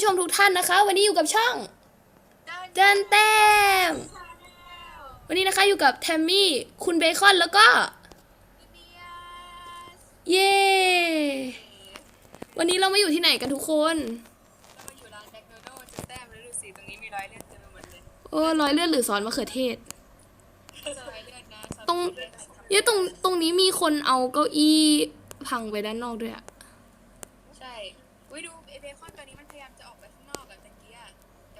ผู้ชมทุกท่านนะคะ วันนี้อยู่กับช่องเจันแต้มวันนี้นะคะอยู่กับแทมมี่ คุณเบคอนแล้วก็ เย้วันนี้เรามาอยู่ที่ไหนกันทุกคนเรามาอยู่ร้านแมคโดนัลด์จะแต้มแล้วดูสิตรงนี้มีรอยเลือดเต็มไปหมดเลยโอ้รอยเลือดหรือซอสมะเขือเทศรอยเลือดนะซอสตรงเลือดนะเย้ตรงตรงนี้มีคนเอาเก้าอี้พังไปด้านนอกด้วยอะใช่อุ้ยดูไอเบคอนตัวนี้มันพยายาม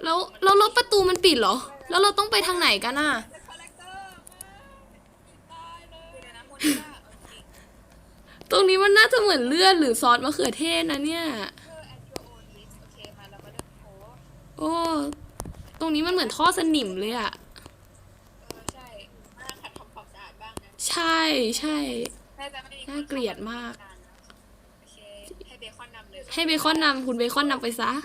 แล้วแล้วรถประตูมันปิดเหรอ แล้วเราต้องไปทางไหนกันอะคาแรคเตอร์มาตายเลยเดี๋ยวนะโมนิก้าเอาจริงตรงนี้มันน่าจะเหมือนเลือดหรือซอสมะเขือเทศนะเนี่ยเธอ at your own risk โอเคมาเรามาเริ่มโพสโอ้ ตรงนี้มันเหมือนท่อสนิมเลยอะเออใช่มาขัดทำความสะอาดบ้างนะใช่ใช่น่าจะไม่ได้มีคนน่าเกลียดมากโอเคให้เบคอนนำเลยให้เบคอนนำคุณเบคอนนำไปซะฮะ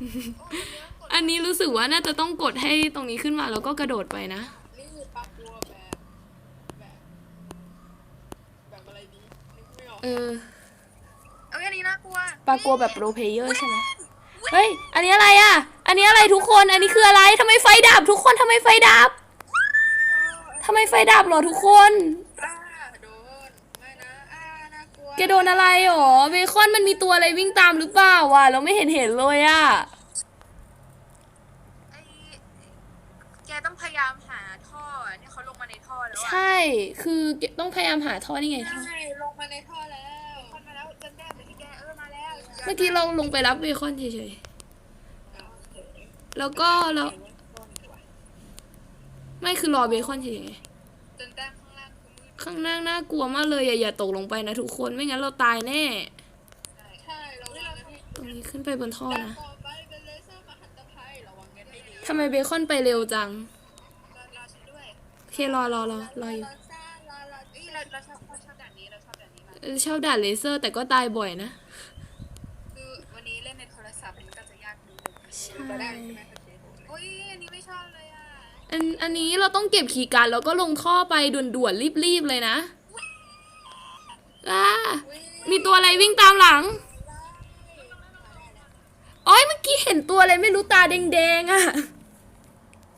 อะไรวะเนี่ยโอ้ยเนื้อกดอันนี้รู้สึกว่าน่าจะต้องกดให้ตรงนี้ขึ้นมาแล้วก็กระโดดไปนะ นี่คือปลาปัวแบบแบบแบบอะไรดีนึกไม่ออกเออเอ้ยอันนี้น่ากลัวปลากลัวแบบโปรเพลเยอร์ใช่ไหมเฮ้ย อันนี้อะไรอะ อันนี้อะไรทุกคน อันนี้คืออะไรทำไมไฟดับ ทุกคนทำไมไฟดับทำไมไฟดับเหรอทุกคน อ่าโดนไม่นะอ่าน่ากลัว แกโดนอะไรหรอเบคอนมันมีตัวอะไรวิ่งตามหรือเปล่าวะเราไม่เห็นเห็นเลยอะไอ้แกต้องพยายามหาท่อเนี่ยเขาลงมาในท่อแล้วใช่ คือต้องพยายามหาท่อนี่ไงท่อใช่ลงมาในท่อแล้วคนมาแล้วจันแด้ไปที่แกเออมาแล้วเมื่อกี้เราลงไปรับเบคอนเฉยๆแล้วก็เราไม่คือรอเบคอนเฉยๆไงจันแด้ข้างล่างคือมืด ข้างหน้าน่ากลัวมากเลยอย่าอย่าตกลงไปนะทุกคนไม่งั้นเราตายแน่ ใช่ระวังนะพี่ตรงนี้ขึ้นไปบนท่อนะต่อไปเป็นเลเซอร์มหันตภัยระวังกันให้ดีทำไมเบคอนไปเร็วจังรอรอฉันด้วยโอเครอรอรอรออยู่รอซ่ารอรอเอ้ยเราเราชอบเราชอบด่านนี้เราชอบด่านนี้มากเออชอบด่านเลเซอร์แต่ก็ตายบ่อยนะ คือวันนี้เล่นในโทรศัพท์มันก็จะยากนิดนึงใช่ จะได้ใช่ไหมโอ้ยอันนี้ไม่ชอบเลย อะอันอันนี้เราต้องเก็บคีย์การ์ดแล้วก็ลงท่อไปด่วนๆรีบๆเลยนะอ่ามีตัวอะไรวิ่งตามหลังโอ้ยเมื่อกี้เห็นตัวอะไรไม่รู้ตาแดงๆอะ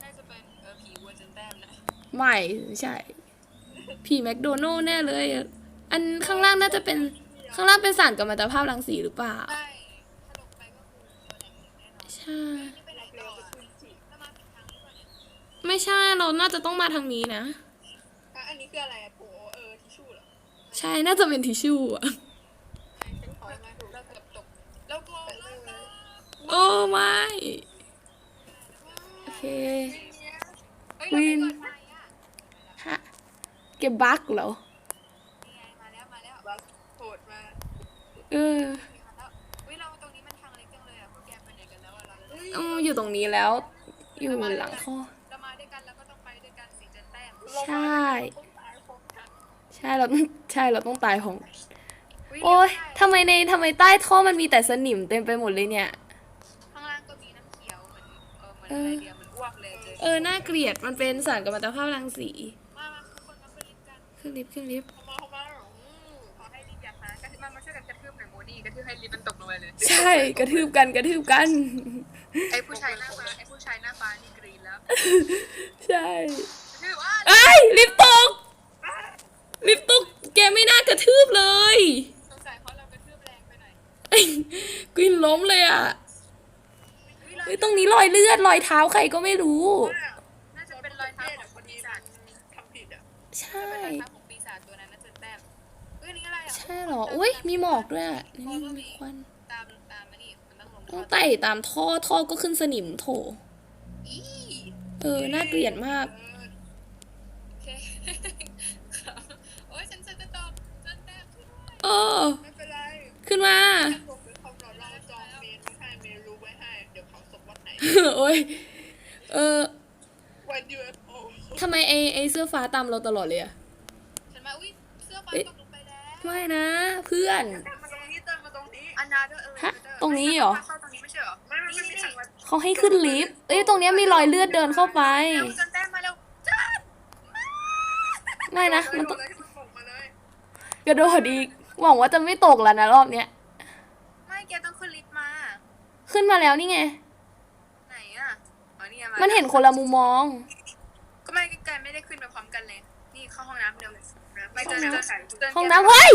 น่าจะเป็นเออผีวัวจนแต้มนะไม่ใช่ ผีแมคโดนัลล์แน่เลยอะอันข้างล่างน่าจะเป็นข้างล่างเป็นสารกัมมันตภาพรังสีหรือเปล่า ใช่ถ้าลงไปก็คือตัวไหนแน่นอน ใช่ ไม่ใช่เราน่าจะต้องมาทางนี้นะ อะอันนี้คืออะไรอะโถเออทิชชู่เหรอใช่น่าจะเป็นทิชชู่อะฉันขอมาถูกเราเกือบตกแล้วก็แล้วก็โอ้ไม่โอเคเฮ้ยเราไม่เปิดไฟอะฮะเก็บบั๊กเหรอนี่ไงมาแล้วมาแล้วบัสโหดมาเออแล้วเฮ้ยเราตรงนี้มันทางเล็กจังเลยอะพวกแกไปไหนกันแล้วอะเราอืมอยู่ตรงนี้แล้ว อยู่หลังท่อ ใช่ ใช่เราต้องใช่เราต้องตายของ โอ้ยทำไมในทำไมใต้ท่อมันมีแต่สนิมเต็มไปหมดเลยเนี่ย ข้างล่างก็มีน้ำเขียวเหมือนเออเหมือนอะไรเดียวเหมือนอ้วกเลยเจอเออน่าเกลียดมันเป็นสารกัมมันตภาพรังสีมามาทุกคนมาขึ้นลิฟต์กันขึ้นลิฟต์ขึ้นลิฟต์เข้ามาเข้ามาอืมขอให้ลิฟต์อยากมากระทืบมามาช่วยกันกระทืบหน่อยโมนี่กระทืบให้ลิฟต์มันตกลงไปเลยใช่กระทืบกันกระทืบกัน ไอ้ผู้ชายหน้าฟ้าไอ้ผู้ชายหน้าฟ้านี่กรีนแล้ว ใช่ กระทืบว่า ไอ้ยลิฟต์ตก ลิฟต์ตก แกไม่น่ากระทืบเลย สงสัยเพราะเรากระทืบแรงไปหน่อย กวินล้มเลยอะ เฮ้ยเรา เฮ้ยตรงนี้ร อยเลือดรอยเท้าใครก็ไม่รู้ น่าจะเป็นรอยเท้าของคนปีศาจทำผิดอะใช่ เป็นรอยเท้าของปีศาจตัวนั้นน่าจะแต้มเฮ้ยอันนี่อะไรอะใช่เหรอ อุ้ยมีหมอกด้วยอะนี่มีควันตามตามมานี่มันต้องลงต้องไต่ตามท่อท่อก็ขึ้นสนิมโถ อีเออ น่าเกลียดมากโอเคโอ้ยฉันจะตกจนแต้มช่วยด้วยเออ ไม่เป็นไร ขึ้นมาผมเป็นคน ส่งวันไหนโอ้ยเออ วัน UFO ทำไมไอไอเสื้อฟ้าตามเราตลอดเลยอะฉันมาอุ้ยเสื้อฟ้าตกลงไปแล้วไม่นะ เพื่อนมาตรงนี้เติมมาตรงนี้อันนาด้วยเออฮะตรงนี้เหรอ เข้าตรงนี้ไม่ใช่เหรอไม่ไม่ไม่เขาให้ขึ้นลิฟต์เอ้ยตรงเนี้ยมีรอยเลือดเดินเข้าไปจนแต้มมาเร็วจัดไม่นะ มันต้องเลยมันส่งมาเลยกระโดดอีก หวังว่าจะไม่ตกแล้วนะรอบเนี้ย ไม่แกต้องขึ้นลิฟต์มา ขึ้นมาแล้วนี่ไง ไหนอะอ๋อนี่ไงา มันเห็นคนละมุมมอง ก็ไม่ไกลๆไม่ได้ขึ้นไปพร้อมกันเลย นี่เข้าห้องน้ำเร็วไม่เจอเจอสายเจอห้องน้ำเฮ้ย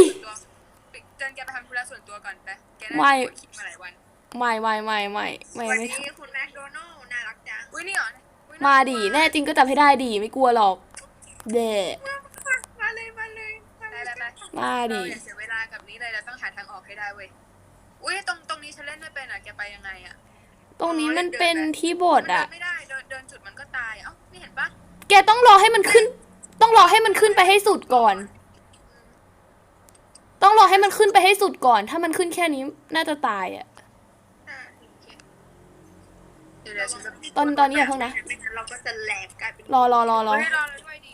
เจนแกไปทำธุระส่วนตัวก่อนไปแกไม่ได้ปวดขี้มาหลายวันไม่ไม่ไม่ไม่ไม่วันไม่นี้คุณแมคโดนัลด์น่ารักจังอุ้ยนี่เหรออุ๊ยมาดิแน่จริงก็จับให้ได้ดิไม่กลัวหรอก เดะมาเลยมาเลยมาเลยไปไปมาดิเราอย่าเสียเวลากับนี้เลยเราต้องหาทางออกให้ได้เว้ยอุ้ยตรงตรงนี้ฉันเล่นไม่เป็นอะแกไปยังไงอะตรงนี้มันเป็นที่บดมันเดิอะนไม่ได้เดินเดินจุดมันก็ตาย เอ้านี่เห็นปะแกต้องรอให้มันขึ้น ต้องรอให้มันขึ้นไปให้สุดก่อน ต้องรอให้มันขึ้นไปให้สุดก่อน ถ้ามันขึ้นแค่นี้น่าจะตายอะ อ่าโอเคเดี๋ยวเดี๋ยวฉันจะตอนตอนนี้อย่าเพิ่งนะ ไม่งั้นเราก็จะแหลกกลายเป็นรอรอรอรอเฮ้ยรอเราด้วยดิ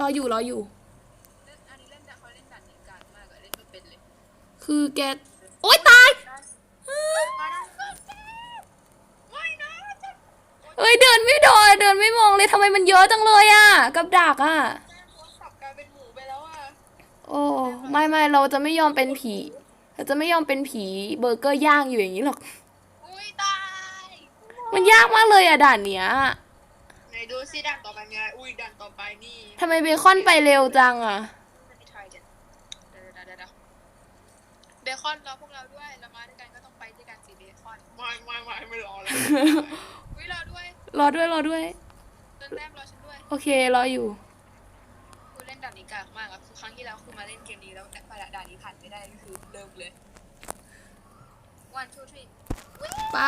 รออยู่รออยู่ เล่นอันนี้เล่นแต่เขาเล่นด่านหนีการมากอะเล่นไม่เป็นเลย คือแก โอ๊ยตาย มาแล้วไม่นะ เอ้ยเดิน ไม่โดนเดินไม่มองเลยทำไมมันเยอะจังเลยอะกับดักอะโทรศัพท์กลายเป็นหมูไปแล้วอะโอ้ไม่ไม่เราจะไม่ยอมเป็นผีเราจะไม่ยอมเป็นผีเบอร์เกอร์ย่างอยู่อย่างนี้หรอก อุ้ยตายมันยากมากเลยอะด่านเนี้ยไหนดูซิด่านต่อไปไงอุ้ยด่านต่อไปนี่ทำไมเบคอนไปเร็วจังอะไม่ทายเดี๋ยวเดี๋ยวเดี๋ยวเดี๋ยวเดี๋ยวเบคอนรอพวกเราด้วยเรามาด้วยกันก็ต้องไปด้วยกันสิเบคอนไม่ไม่ไม่ไม่รอเลยอุ้ย รอด้วยรอด้วยรอด้วยเต้นแรมรอฉันด้วยโอเครออยู่คุณเล่นด่านนี้กากมากอะคือครั้งที่แล้วคุณมาเล่นเกมนี้แล้วแต่พอด่านนี้ผ่านไม่ได้ก็คือเริ่มเลย one two three ไป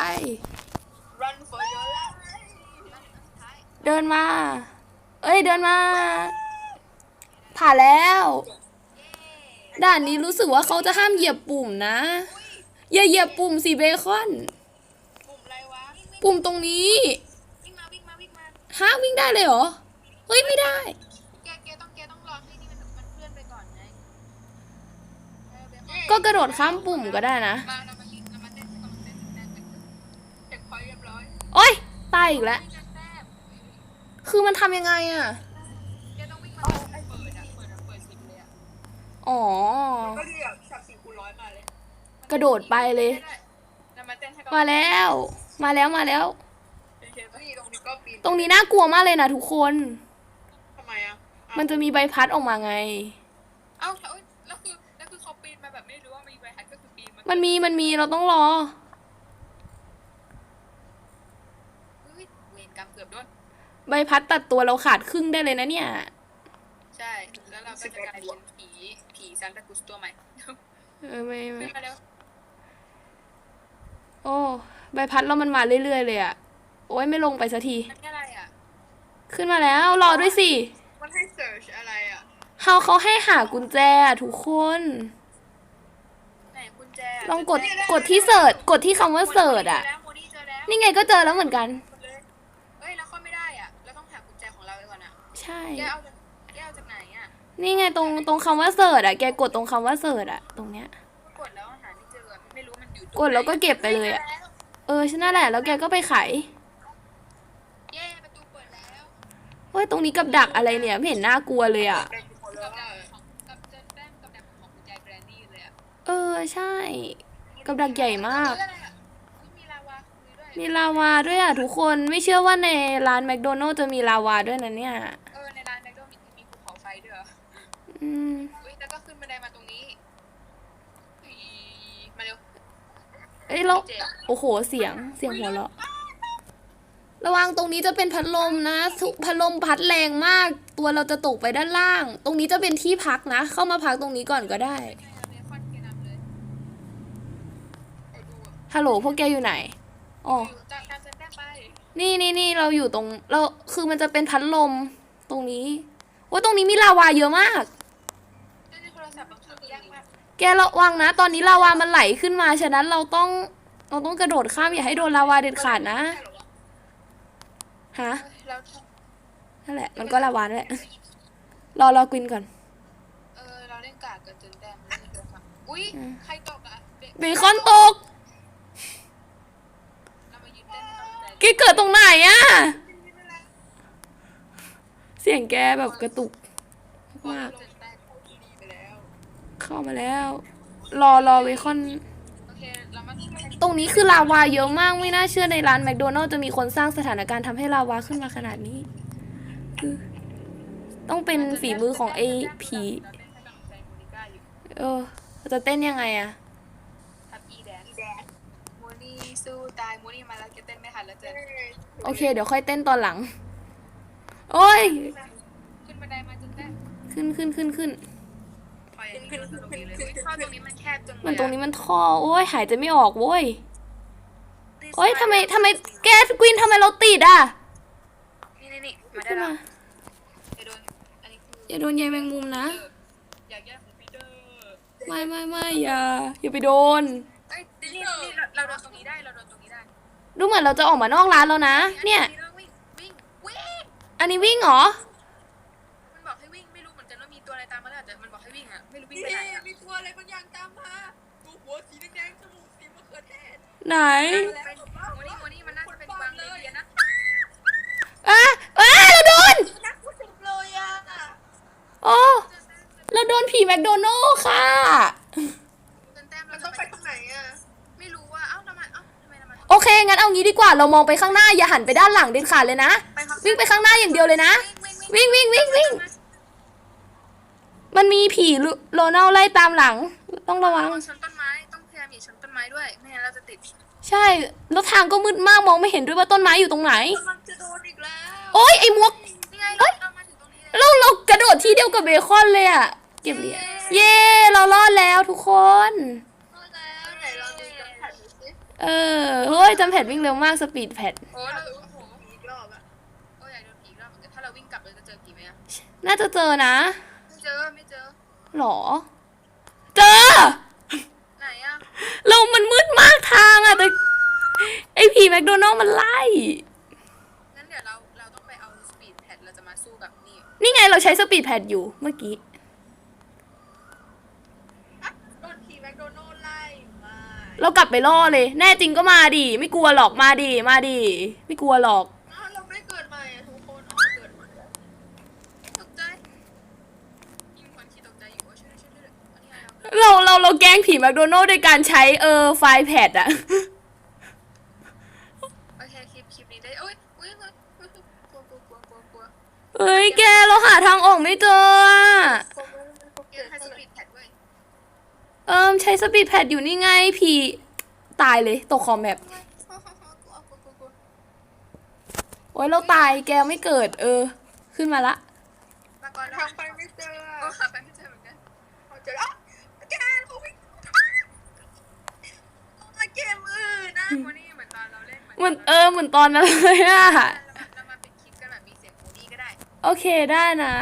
run for your life อันสุดท้ายเดินมา เอ้ยเดินมา ผ่านแล้วด่านนี้รู้สึกว่าเขาจะห้ามเหยียบปุ่มนะ อย่าเหยียบปุ่มสิเบคอน ปุ่มอะไรวะ ปุ่มตรงนี้ ห้ามวิ่งได้เลยเหรอ เฮ้ยไม่ได้ แกแกต้องแกต้องรอให้นี่มันมันเคลื่อนไปก่อนไงเออเบคอนก็กระโดดข้ามปุ่มก็ได้นะ มาเรามายิงเรามาเต้นเรามาเต้นเต้นกันเช็คพอยต์เรียบร้อยโอ๊ยตายอีกแล้ววิ่งกันแทบคือมันทำยังไงอะแกต้องวิ่งมาเปิดอะเปิดอะเปิดสิบเลยอะอ๋อ ก็เรียกสับสี่คูณร้อยมาเลยกระโดดไปเลย เรามาเต้นให้มาแล้ว มาแล้วมาแล้วนี่ตรงนี้ ก็ปีนตรงนี้น่ากลัวมากเลยนะทุกคน ทำไมอะมันจะมีใบพัดออกมาไง เอ้าแล้วแล้วคือแล้วคือเขาปีนมาแบบไม่รู้ว่ามีใบพัดก็คือปีนมามันมีมันมีเราต้องรอ เฮ้ยเวรกรรมเกือบโดนใบพัดตัดตัวเราขาดครึ่งได้เลยนะเนี่ย ใช่ แล้วเราก็จะกลายเป็นผีผีซานตาครุสตัวใหม่เออไม่ไม่ขึ้นมาเร็วโอ้ ใบพัดเรามันมาเรื่อยๆเลยอะ โอ้ยไม่ลงไปสักทีมันนี่อะไรอะขึ้นมาแล้ว รอด้วยสิ มันให้เสิร์ชอะไรอะเฮาเขาให้หากุญแจอะทุกคน ไหนกุญแจลองกดกดที่เสิร์ชกดที่คำว่าเสิร์ชอะ โมนี่เจอแล้วนี่ไงก็เจอแล้วเหมือนกันเฮ้ยเราเข้าไม่ได้อะ เราต้องหากุญแจของเราไปก่อนอะ ใช่ แกเอาจากแกเอาจากไหนอะ นี่ไงตรงตรงคำว่าเสิร์ชอะแกกดตรงคำว่าเสิร์ชอะตรงเนี้ย กดแล้วหาไม่เจออะไม่รู้มันอยู่ตรงกดแล้วก็เก็บไปเลยอะเออฉันนั่นแหละแล้วแกก็ไปไขเย้ประตูเปิดแล้ว เฮ้ยตรงนี้กับดักอะไรเนี่ยไม่เห็นน่ากลัวเลยอะกับดักของกับเจนแต้มกับดักของกุญแจแกรนดี้เลยอะ เออใช่ กับดักใหญ่มากเฮ้ยอะไรอะอุ๊ยมีลาวาคุยด้วยมีลาวาด้วยอะทุกคนไม่เชื่อว่าในร้านแมคโดนัลล์จะมีลาวาด้วยนะเนี่ยเออในร้านแมคโดนัลด์มีภูเขาไฟด้วยเหรออืมอุ้ยแล้วก็ขึ้นบันไดมาตรงนี้อีมาเร็วเอ้ยเราเจ็บโอ้โหเสียงเสียงหัวเราะ ระวังตรงนี้จะเป็นพัดลมนะพัดลมพัดแรงมาก ตัวเราจะตกไปด้านล่าง ตรงนี้จะเป็นที่พักนะ เข้ามาพักตรงนี้ก่อนก็ได้ฮัลโหลพวกแกอยู่ไหนอ๋ออยู่จากการเจนแต้มไปนี่นี่นี่เราอยู่ตรงเราคือมันจะเป็นพัดลมตรงนี้โอ้ยตรงนี้มีลาวาเยอะมาก แกระวังนะ ตอนนี้ลาวามันไหลขึ้นมาฉะนั้นเราต้องเราต้องกระโดดข้ามอย่าให้โดนลาวาเด็ดขาดนะ ฮะแล้วนั่นแหละ มันก็ลาวานั่นแหละ รอรอกวินก่อน เออเราเล่นกากกับจนแต้มเล่นในโทรศัพท์อุ้ยอืมใครตกอะเบเบคอนตกเรามายืนเต้นให้กำลังใจแกเกิดตรงไหนอะเสียงแกแบบกระตุกมากจนแต้มดีไปแล้ว เข้ามาแล้ว รอรอเบคอน ตรงนี้คือลาวาเยอะมากไม่น่าเชื่อในร้านแมคโดนัลล์จะมีคนสร้างสถานการณ์ทำให้ลาวาขึ้นมาขนาดนี้คือต้องเป็นฝีมือของไอ้ผีเราเต้นให้กำลังใจโมนิก้าอยู่เออ จะเต้นยังไงอะทับอีแดนโมนี่สู้ตายโมนี่มาแล้วแกเต้นไม่ทันแล้วเจนโอเค เดี๋ยวค่อยเต้นตอนหลัง โอ้ย ขึ้นบันไดมาจนได้ขึ้นขึ้นขึ้นขึ้น ปล่อยอันนี้ขึ้นตรงนี้เลยอุ๊ยท่อตรงนี้มันแคบจังเลยมันอะตรงนี้มันท่อโอ้ยหายใจไม่ออกโว้ยโอ้ยทำไมทำไมแกกวินทำไมเราติดอะนี่นี่นี่มาได้ขึ้นแล้วมาจะโดนอันนี้คืออย่าโดนใยแมงมุมนะอยากแย่งของปีเตอร์ไม่ไม่ไม่อย่าอย่าไปโดนเอ้ยนี่นี่เราเราโดนตรงนี้ได้เราโดนตรงนี้ได้ดูเหมือนเราจะออกมานอกร้านแล้วนะ เนี่ยวิ่งวิ่งวิ่งอันนี้วิ่งเหรอ ยนะอะอะเราโดนนักผู้ชมเลยอะโอ้เราโดนผีแมคโดนัลล์ค่ะเต้นแต้มมัเรานจะต้องไปทางไหนอะไม่รู้ว่าเอ้าทำไมเอ้าทำไมทำไมโอเค งั้นเอางี้ดีกว่า เรามองไปข้างหน้า อย่าหันไปด้านหลังเด็ดขาดเลยนะ วิ่งไปข้างหน้าอย่างเดียวเลยนะ วิ่งวิ่งวิ่งวิ่ง มันมีผีโรนัลไล่ตามหลัง ต้องระวัง ชนต้นไม้ต้องพยายามอย่าชนต้นไม้ด้วยไม่งั้นเราจะติดใช่ แล้วทางก็มืดมากมองไม่เห็นด้วยว่าต้นไม้อยู่ตรงไหนกำลังจะโดนอีกแล้วโอ๊ยไอ้มวก นี่ไงเราเรามาถึงตรงนี้แล้วเราเรากระโดดที่เดียวกับเบคอนเลยอะเก็บเหรียญเย้เรารอดแล้วทุกคนเอาแล้วไหนลองดูจำแผ่นดูสิเออเฮ้ยจำแพดวิ่งเร็วมากสปีดแพดโอ้เราโอ้โหอีกรอบอะโอ้ยอยากโดนผีอีกรอบเหมือนกันถ้าเราวิ่งกลับเราจะเจอผีไหมอะน่าจะเจอนะ ไม่เจอไม่เจอหรอ เจอไหนอะ เรามันมืดมากทางอะแต่ไอผีแมคโดนัลล์มันไล่ งั้นเดี๋ยวเราเราต้องไปเอาสปีดแพดเราจะมาสู้กับนี่นี่ไงเราใช้สปีดแพดอยู่เมื่อกี้โดนทีแมคโดนัลด์ไล่มาเรากลับไปล่อเลย แน่จริงก็มาดิ ไม่กลัวหรอก มาดิ มาดิ ไม่กลัวหรอก เราเราเราเราแกล้งผีแมคโดนัลล์ด้วยการใช้เออไฟล์แพดอะโอเคคลิปคลิปนี้ได้โอ้ยอุ้ยเลยกลัวกลัวกลัวกลัวกลัวเฮ้ยแกเราหาทางออกไม่เจออะผมไม่ได้พบเกเกิมดให้เท่าสไหร่ปีดแพดเว้ยเอิมใช้สปีดแพดอยู่นี่ไงผีตายเลยตกคอมแมปกลัวกลัวกลัวกลัวกลัวโอ้ยเราตายแกไม่เกิด เออ ขึ้นมาละ มาก่อนแล้วทางไปไม่เจอก็หาไปไม่เจอเหมือนกันเอาเจอแล้วแกเขาวิ่งมาเกมอื่นนะ โมนี่เหมือนตอนเราเล่นเหมือนเหมือนเออเหมือนตอนนั้นเลยอะเรามาเป็นคลิปกันแบบมีเสียงโมนี่ก็ได้ โอเคได้นะ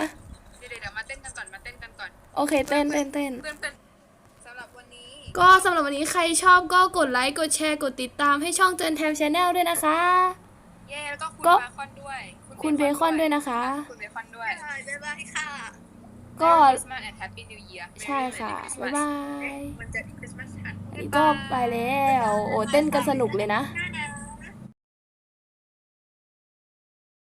เดี๋ยวเดี๋ยวมาเต้นกันก่อนมาเต้นกันก่อนโอเคเต้นเต้นเต้น เพื่อนเพื่อนสำหรับวันนี้ก็สำหรับวันนี้ใครชอบก็กดไลค์ กดแชร์ กดติดตามให้ช่องเจนแทมชาแนลด้วยนะคะ เย่แล้วก็คุณก็ เบคอนด้วยคุณเบคอนด้วยนะคะ คุณเบคอนด้วยบ๊ายบายค่ะ ก็คริสต์มาสแอนด์แฮปปี้นิวเยียร์ใช่ค่ะบ๊ายบาย มันจะคริสต์มาสทันอันนี้ ก็ไปแล้ว โอ้เต้นกันสนุกเลยนะ